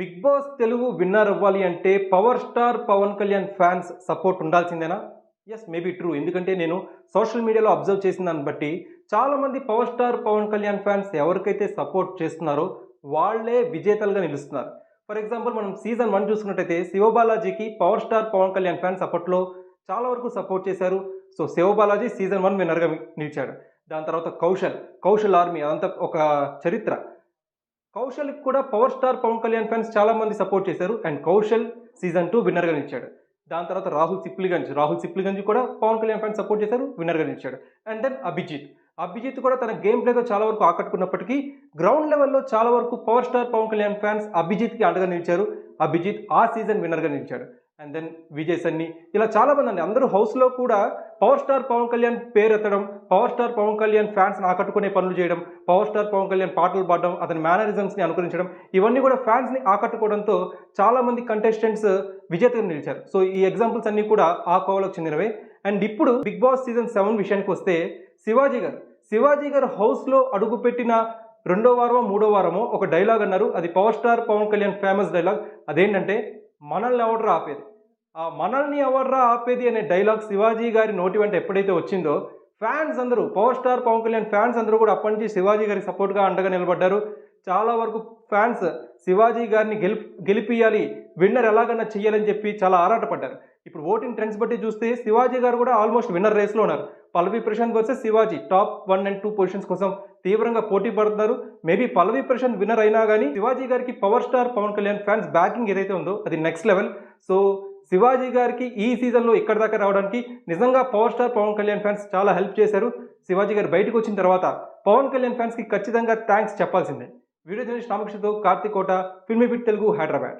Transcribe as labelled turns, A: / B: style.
A: Big boss Telugu winner అవ్వాలి అంటే power star Pawan Kalyan fans support ఉండాల్సిందేనా? Yes maybe true ఎందుకంటే నేను సోషల్ మీడియాలో అబ్జర్వ్ చేసిన దాన్ని బట్టి చాలామంది power star Pawan Kalyan fans ఎవరికైతే సపోర్ట్ చేస్తున్నారో వాళ్ళే విజేతలుగా నిలుస్తున్నారు. ఫర్ ఎగ్జాంపుల్ మనం సీజన్ వన్ చూసుకున్నట్టయితే శివబాలాజీకి power star Pawan Kalyan fans అప్పట్లో చాలా వరకు సపోర్ట్ చేశారు. సో శివబాలాజీ సీజన్ వన్ విన్నర్గా నిలిచాడు. దాని తర్వాత కౌశల్ కౌశల్ ఆర్మీ అదంతా ఒక చరిత్ర. కౌశల్కి కూడా power star Pawan Kalyan fans చాలా మంది సపోర్ట్ చేశారు. అండ్ కౌశల్ సీజన్ టూ విన్నర్గా నిలిచాడు. దాని తర్వాత రాహుల్ సిప్లిగంజ్ రాహుల్ సిప్లిగంజ్ కూడా పవన్ కళ్యాణ్ ఫ్యాన్స్ సపోర్ట్ చేశారు విన్నర్గా నిలిచాడు. And then Abhijit. అభిజిత్ కూడా తన గేమ్ ప్లేతో చాలా వరకు ఆకట్టుకున్నప్పటికీ గ్రౌండ్ లెవెల్లో చాలా వరకు power star Pawan Kalyan fans అభిజిత్కి అండగా నిలిచారు. అభిజిత్ ఆ సీజన్ విన్నర్గా నిలిచాడు. అండ్ దెన్ విజయ్ సన్ని ఇలా చాలామంది అండి అందరూ హౌస్లో కూడా పవర్ స్టార్ పవన్ కళ్యాణ్ పేరు ఎత్తడం పవర్ స్టార్ పవన్ కళ్యాణ్ ఫ్యాన్స్ని ఆకట్టుకునే పనులు చేయడం పవర్ స్టార్ పవన్ కళ్యాణ్ పాటలు పాడడం అతని మేనరిజమ్స్ని అనుకరించడం ఇవన్నీ కూడా ఫ్యాన్స్ని ఆకట్టుకోవడంతో చాలామంది కంటెస్టెంట్స్ విజేతగా నిలిచారు. సో ఈ ఎగ్జాంపుల్స్ అన్నీ కూడా ఆ కోవలకు చెందినవే. అండ్ ఇప్పుడు బిగ్ బాస్ సీజన్ సెవెన్ విషయానికి వస్తే శివాజీ గారు. శివాజీ గారు హౌస్లో అడుగుపెట్టిన రెండో వారమో మూడో వారమో ఒక డైలాగ్ అన్నారు. అది power star Pawan Kalyan famous dialogue అదేంటంటే మనల్ని ఎవడరా ఆపేది? ఆ మనల్ని ఎవర్రా ఆపేది అనే డైలాగ్ శివాజీ గారి నోటి వెంట ఎప్పుడైతే వచ్చిందో ఫ్యాన్స్ అందరూ power star Pawan Kalyan fans అందరూ కూడా అప్పటి నుంచి శివాజీ గారికి సపోర్ట్గా అండగా నిలబడ్డారు. చాలా వరకు ఫ్యాన్స్ శివాజీ గారిని గెలిపి గెలిపియాలి విన్నర్ ఎలాగన్నా చెయ్యాలని చెప్పి చాలా ఆరాటపడ్డారు. ఇప్పుడు ఓటింగ్ ట్రెండ్స్ బట్టి చూస్తే శివాజీ గారు కూడా ఆల్మోస్ట్ విన్నర్ రేస్లో ఉన్నారు. Pallavi Prashanth versus Shivaji. Top one and two positions కోసం తీవ్రంగా పోటీ పడుతున్నారు. మేబీ పల్లవి ప్రశాంత్ విన్నర్ అయినా కానీ శివాజీ గారికి power star Pawan Kalyan fans backing ఏదైతే ఉందో అది నెక్స్ట్ లెవెల్. సో శివాజీ గారికి ఈ సీజన్లో ఇక్కడ దాకా రావడానికి నిజంగా power star Pawan Kalyan fans చాలా హెల్ప్ చేశారు. శివాజీ గారు బయటకు వచ్చిన తర్వాత పవన్ కళ్యాణ్ ఫ్యాన్స్కి ఖచ్చితంగా థ్యాంక్స్ చెప్పాల్సిందే. వీడియో జర్నలిస్ట్ రామకృష్ణతో కార్తిక్ కోట ఫిల్మీ బిట్ తెలుగు హైదరాబాద్.